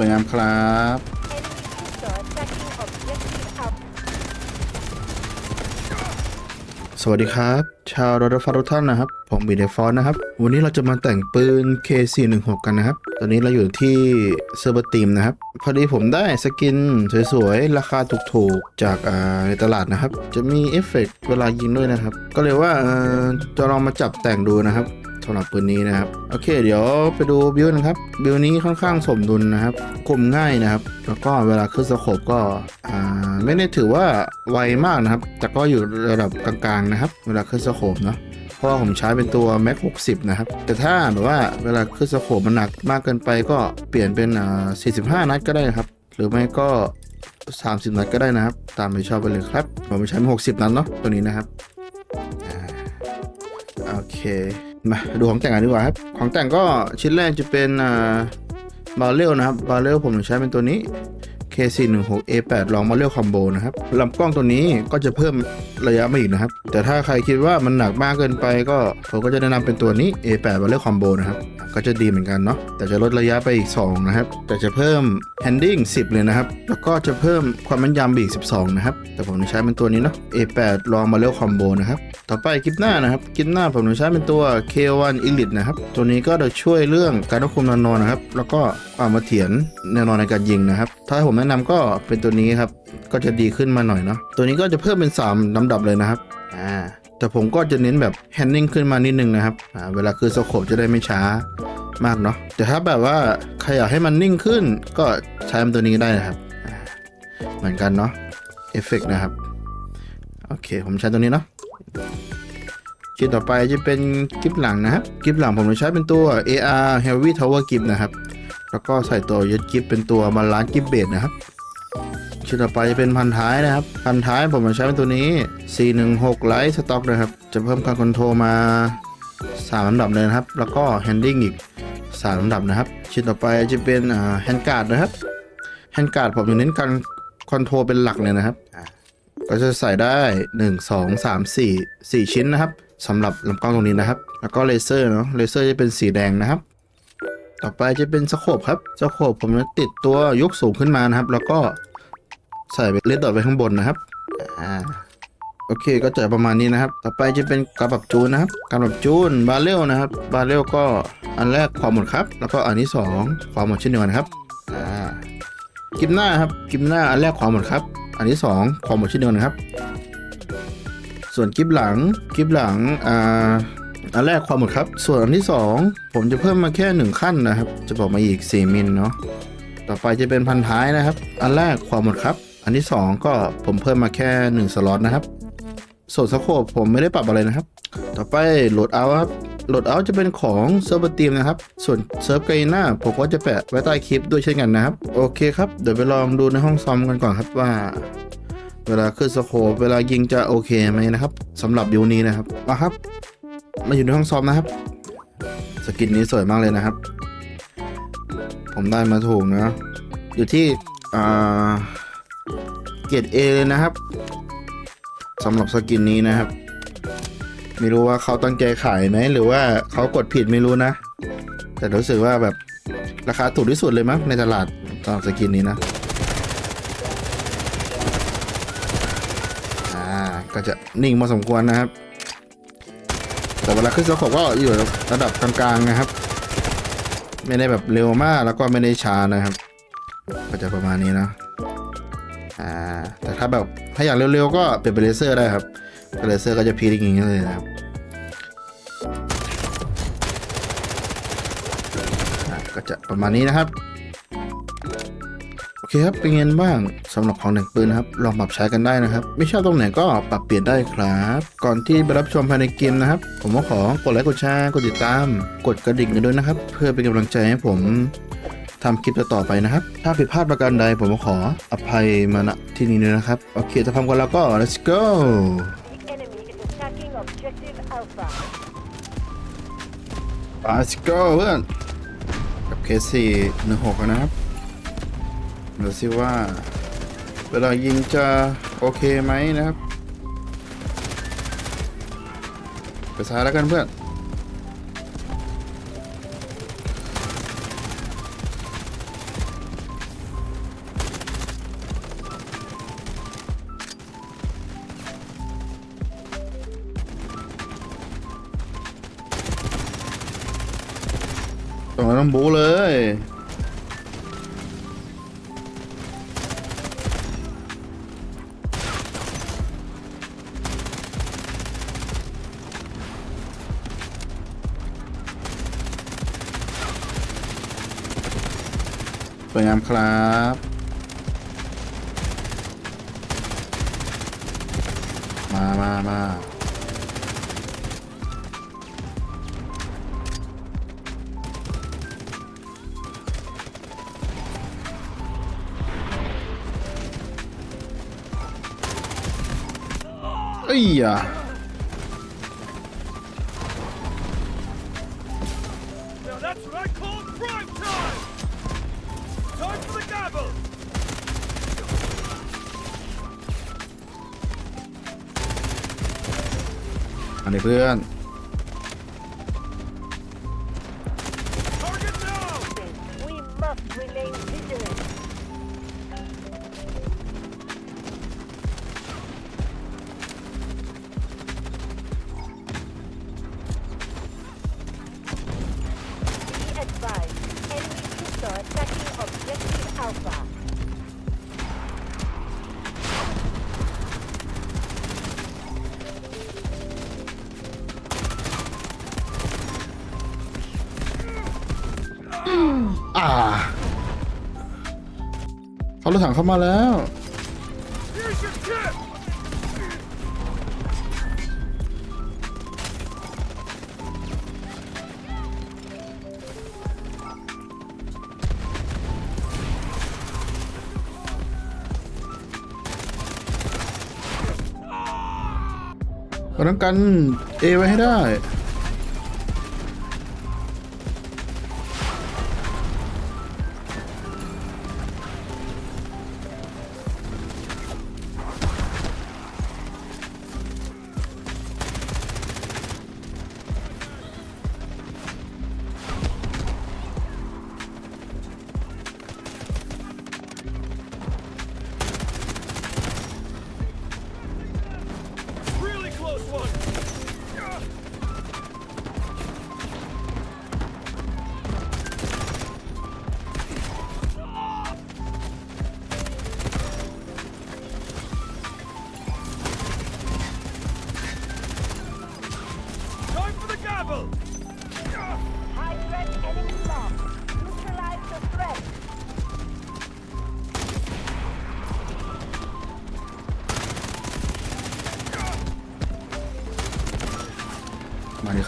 สวยงามครับ สวัสดีครับ ชาวรถไฟทุท่านนะครับ ผมบีเดฟอนนะครับ วันนี้เราจะมาแต่งปืน K416 กันนะครับ ตอนนี้เราอยู่ที่เซอร์เบอร์ตีมนะครับ พอดีผมได้สกินสวยๆ ราคาถูกๆ จากอ่าในตลาดนะครับ จะมีเอฟเฟกต์เวลายิงด้วยนะครับ ก็เลยว่าจะลองมาจับแต่งดูนะครับ สำหรับปืนนี้นะครับ โอเค เดี๋ยวไปดูบิวนะครับ บิวนี้ค่อนข้างสมดุลนะครับคมง่ายนะครับ แล้วก็เวลาขึ้นสโคปก็ไม่ได้ถือว่าไวมากนะครับ แต่ก็อยู่ระดับกลางๆนะครับ เวลาขึ้นสโคปเนาะเพราะว่าผมใช้เป็นตัว Mac 60 นะครับ แต่ถ้าแบบว่าเวลาขึ้นสโคปมันหนักมากเกินไปก็เปลี่ยนเป็นอ่า45 นัดก็ได้นะครับ หรือไม่ก็ 30 นัดก็ได้นะครับ ตามไปชอบไปเลยครับ ผมใช้เป็น60 นัดเนาะตัวนี้นะครับ โอเค มาดูของแต่งกันดีกว่าครับ ของแต่งก็ชิ้นแรกจะเป็นอ่าบาเรลนะครับบาเรลผมใช้เป็นตัวนี้ K416A8 ลองมาเรียกคอมโบนะครับลำกล้องตัวนี้ก็จะเพิ่มระยะมาอีกนะครับ แต่ถ้าใครคิดว่ามันหนักมากเกินไปก็ผมก็จะแนะนำเป็นตัวนี้ A8 มาเรียกคอมโบนะครับ ก็จะดีเหมือนกันเนาะแต่จะลดระยะไปอีก 2 นะครับ แต่จะเพิ่ม handling 10 เลยนะครับ แล้วก็จะเพิ่มความแม่นยำอีก 12 นะครับ แต่ผมจะใช้เป็นตัวนี้เนาะ A8 ลองมาเรียกคอมโบนะครับต่อไปคลิปหน้านะครับคลิปหน้าผมจะใช้เป็นตัว K1 Elite นะครับตัวนี้ก็จะช่วยเรื่องการควบคุมแนนอนนะครับ แล้วก็ความมาเถียนแนวนอนในการยิงนะครับ ถ้าผมแนะนำก็เป็นตัวนี้ครับ ก็จะดีขึ้นมาหน่อยเนาะ ตัวนี้ก็จะเพิ่มเป็น 3ลำดับเลยนะครับ อ่า แต่ผมก็จะเน้นแบบแฮนดิ้งขึ้นมานิดนึงนะครับ อ่า เวลาคือสโคปจะได้ไม่ช้ามากเนาะ แต่ถ้าแบบว่าใครอยากให้มันนิ่งขึ้น ก็ใช้ตัวนี้ได้นะครับ เหมือนกันเนาะ เอฟเฟกนะครับ โอเค ผมใช้ตัวนี้เนาะชิ้นต่อไปจะเป็นกิฟหลังนะครับกิฟหลังผมจะใช้เป็นตัว AR Heavy Tower Gift นะครับ แล้วก็ใส่ตัวยึดกิฟเป็นตัวบาลานซ์กิฟเบสนะครับชิ้นต่อไปจะเป็นพันท้ายนะครับ พันท้ายผมจะใช้เป็นตัวนี้ 416 Light Stock นะครับ จะเพิ่มการคอนโทรลมา3ลำดับเลยนะครับ แล้วก็ Handling อีก3ลำดับนะครับชิ้นต่อไปจะเป็นอ่า Hand Guard นะครับ Hand Guard ผมจะเน้นการคอนโทรลเป็นหลักเลยนะครับ ก็จะใส่ได้ 1 2 3 4 4 ชิ้นนะครับสำหรับลำกล้องตรงนี้นะครับ แล้วก็เลเซอร์เนาะเลเซอร์จะเป็นสีแดงนะครับ ต่อไปจะเป็นสโคปครับสโคปผมจะติดตัวยกสูงขึ้นมานะครับ แล้วก็ใส่เลดดอทไปข้างบนนะครับอ่าโอเคก็จะประมาณนี้นะครับ ต่อไปจะเป็นการปรับจูนนะครับการปรับจูนบาเรลนะครับ บาเรลก็อันแรกความหมดครับ แล้วก็อันที่สองความหมดเช่นเดียวกันครับอ่ากิมหน้าครับกิมหน้าอันแรกความหมดครับ อันที่สองความหมดเช่นเดียวกันครับ ส่วนกิฟหลังกิฟหลังอ่า อันแรกความหมดครับ ส่วนอันที่ 2 ผมจะเพิ่มมาแค่ 1 ขั้นนะครับ จะบอกมาอีก 4 มิลเนาะต่อไปจะเป็นพันท้ายนะครับ อันแรกความหมดครับ อันที่ 2 ก็ผมเพิ่มมาแค่ 1 สล็อตนะครับ ส่วนสโคปผมไม่ได้ปรับอะไรนะครับ ต่อไปโหลดเอาครับโหลดเอาจะเป็นของเซิร์ฟเวอร์ทีมนะครับ ส่วนเซิร์ฟไกน่าผมก็จะแปะไว้ใต้คลิปด้วยเช่นกันนะครับ โอเคครับ เดี๋ยวไปลองดูในห้องซ้อมกันก่อนครับว่า เวลาขึ้นสโคปเวลายิงจะโอเคไหมนะครับสำหรับยูนี้นะครับมาครับ มาอยู่ในห้องซ้อมนะครับ สกินนี้สวยมากเลยนะครับ ผมได้มาถูกนะ อยู่ที่เกรดเอเลยนะครับสำหรับสกินนี้นะครับ ไม่รู้ว่าเขาตั้งใจขายไหมหรือว่าเขากดผิดไม่รู้นะ แต่รู้สึกว่าแบบราคาถูกที่สุดเลยมั้งในตลาดสำหรับสกินนี้นะก็จะนิ่งพอสมควรนะครับ แต่เวลาขึ้นสโคปก็อยู่ระดับกลางๆนะครับ ไม่ได้แบบเร็วมากแล้วก็ไม่ได้ช้านะครับ ก็จะประมาณนี้นะอ่าแต่ถ้าแบบถ้าอยากเร็วๆก็เปลี่ยนเป็นเลเซอร์ได้ครับเลเซอร์ก็จะพีดอย่างนี้เลยนะครับก็จะประมาณนี้นะครับ อเคครับเป็นไงบ้างสำหรับของแต่งปืนนะครับลองปรับใช้กันได้นะครับ ไม่ชอบตรงไหนก็ปรับเปลี่ยนได้ครับ ก่อนที่ไปรับชมภายในเกมนะครับ ผมก็ขอกดไลค์กดแชร์กดติดตาม กดกระดิ่งกันด้วยนะครับ เพื่อเป็นกำลังใจให้ผมทำคลิปต่อๆไปนะครับ ถ้าผิดพลาดประการใดผมก็ขออภัยมาณที่นี้ด้วยนะครับ โอเคถ้าพร้อมกันแล้วก็ let's go The enemy is attacking objective Alpha. let's go เพื่อนกับเคสี่หนึ่งหกนะครับ ดูซิว่า เวลายิงจะโอเคไหมนะครับ ไปซ้ายแล้วกันเพื่อนตรงนั้นต้องบูเลย สวยงามครับมามามาเอ้ อันนี้เพื่อน อ่าเขารถถังเข้ามาแล้ว Here's your tip! เราต้องกัน เอไว้ให้ได้ มาดี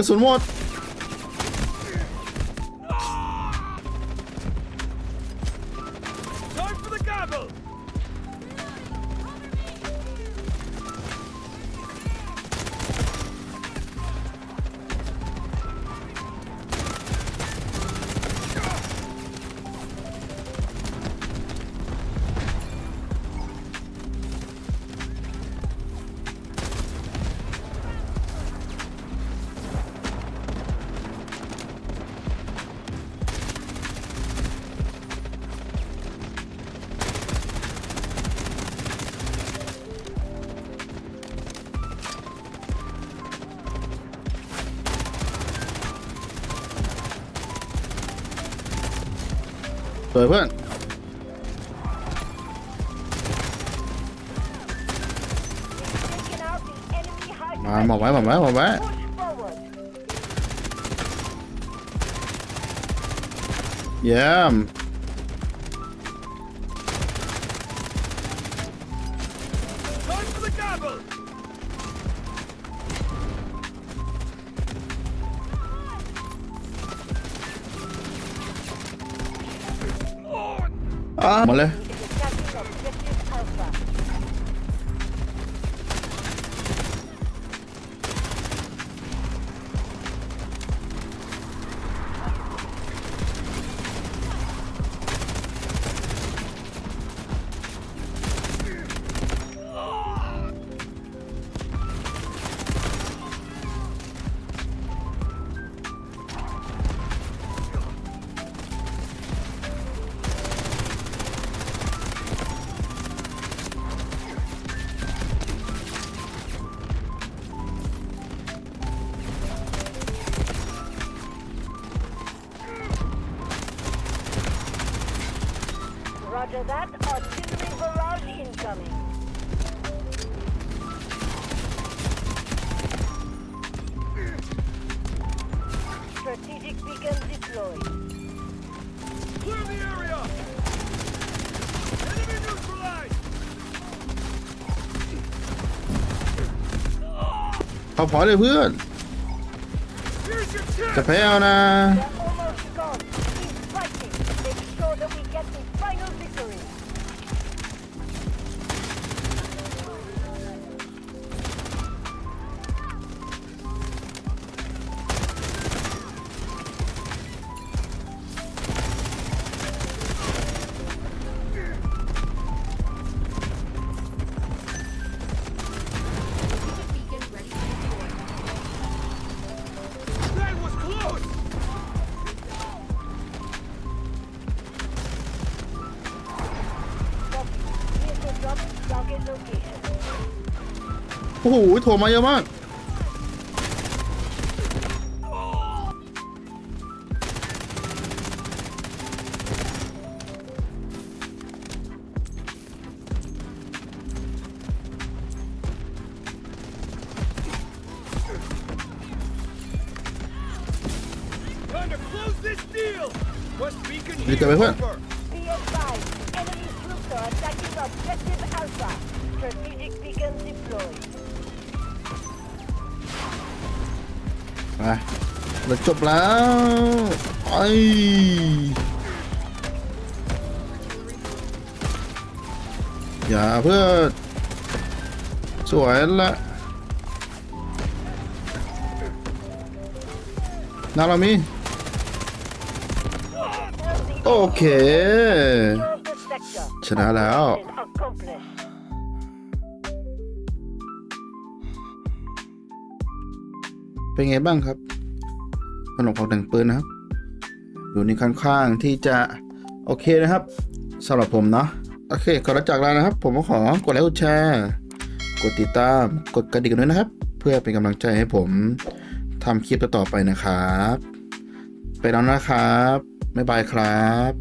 กระสุนหมด สวยเพื่อน Taken out the enemy high มาหมอบไว้หมอบไว้หมอบไว้ Push forward. เยี่ยม อ่าหมดเลย 'Roger that. Artillery barrage incoming. Strategic beacon deployed. Clear the area! Enemy neutralized! เอาพอเลยเพื่อน Here's your จะ chance! แพ้เอานะ They're อ้โหโถมมาเยอะมาก Time to close this deal! West Beacon Đi here cả mấy phút. over! Be advised. ไปเราจบแล้วไออย่าเพื่อสวยละนารามีโอเค ชนะแล้ว เป็นไงบ้างครับขนมของแต่งปืนนะครับ อยู่ในค่อนข้างที่จะโอเคนะครับสำหรับผมเนาะโอเคก่อนจะจากลานะครับ ผมก็ขอกดไลค์กดแชร์กดติดตามกดกระดิ่งด้วยนะครับ เพื่อเป็นกำลังใจให้ผมทำคลิปต่อไปนะครับ ไปแล้วนะครับบ๊ายบายครับ